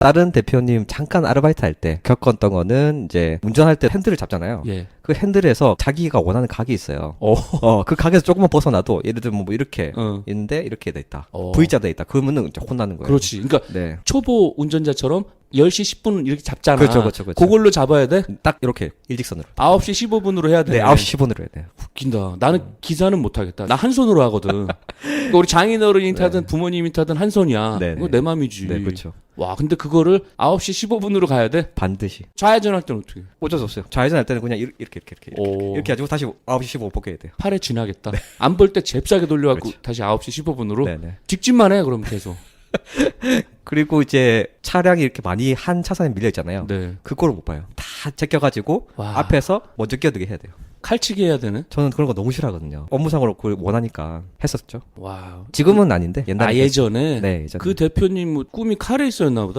다른 대표님 잠깐 아르바이트 할 때 겪었던 거는 이제 운전할 때 핸들을 잡잖아요. 예. 그 핸들에서 자기가 원하는 각이 있어요. 어. 어, 그 각에서 조금만 벗어나도 예를 들면 뭐 이렇게 어. 있는데 이렇게 돼 있다. 어. V자 돼 있다. 그러면은 이제 혼나는 거예요. 그렇지. 그러니까 네. 초보 운전자처럼 10시 10분 이렇게 잡잖아. 그렇죠, 그렇죠, 그렇죠. 그걸로 잡아야 돼? 딱 이렇게 일직선으로. 9시 15분으로 해야 돼. 네, 9시 10분으로 해야 돼요. 웃긴다. 나는 기사는 못 하겠다. 나 한 손으로 하거든. 그러니까 우리 장인어른이 타든 부모님이 타든 한 손이야. 네, 그거 네. 내 맘이지. 네, 그렇죠. 와, 근데 그거를 9시 15분으로 가야 돼? 반드시. 좌회전 할 때는 어떻게? 해? 어쩔 수 없어요. 좌회전 할 때는 그냥 이렇게 이렇게 이렇게 이렇게, 오. 이렇게 가지고 다시 9시 15분 복귀해야 돼요. 팔에 지나겠다. 안 볼 때 잽싸게 돌려갖고 다시 9시 15분으로 네, 네. 직진만 해, 그럼 계속. 그리고 이제 차량이 이렇게 많이 한 차선에 밀려 있잖아요. 네. 그거를 못 봐요. 다 제껴가지고 와. 앞에서 먼저 끼어들게 해야 돼요. 칼치기 해야 되네? 저는 그런 거 너무 싫어하거든요. 업무상으로 그걸 원하니까 했었죠. 와. 지금은 아닌데 옛날에 아, 예전에? 네, 예전에. 그 대표님 뭐 꿈이 칼에 있었나 보다.